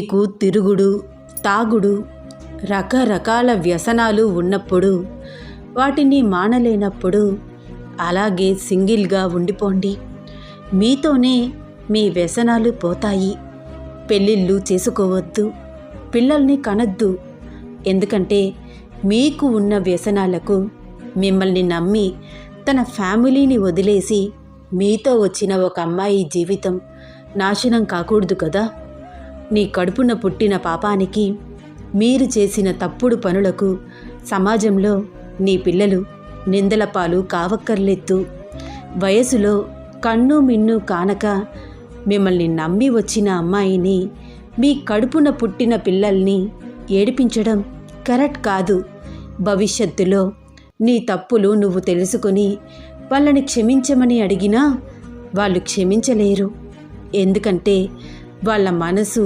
నీకు తిరుగుడు తాగుడు రకరకాల వ్యసనాలు ఉన్నప్పుడు వాటిని మానలేనప్పుడు అలాగే సింగిల్గా ఉండిపోండి. మీతోనే మీ వ్యసనాలు పోతాయి. పెళ్ళిళ్ళు చేసుకోవద్దు. పిల్లల్ని కనద్దు. ఎందుకంటే మీకు ఉన్న వ్యసనాలకు మిమ్మల్ని నమ్మి తన ఫ్యామిలీని వదిలేసి మీతో వచ్చిన ఒక అమ్మాయి జీవితం నాశనం కాకూడదు కదా? నీ కడుపున పుట్టిన పాపానికి మీరు చేసిన తప్పుడు పనులకు సమాజంలో నీ పిల్లలు నిందల పాలు కావక్కర్లెత్తు వయసులో కన్ను మిన్ను కానక మిమ్మల్ని నమ్మి వచ్చిన అమ్మాయిని మీ కడుపున పుట్టిన పిల్లల్ని ఏడిపించడం కరెక్ట్ కాదు. భవిష్యత్తులో నీ తప్పులు నువ్వు తెలుసుకొని వాళ్ళని క్షమించమని అడిగినా వాళ్ళు క్షమించలేరు. ఎందుకంటే వాళ్ళ మనసు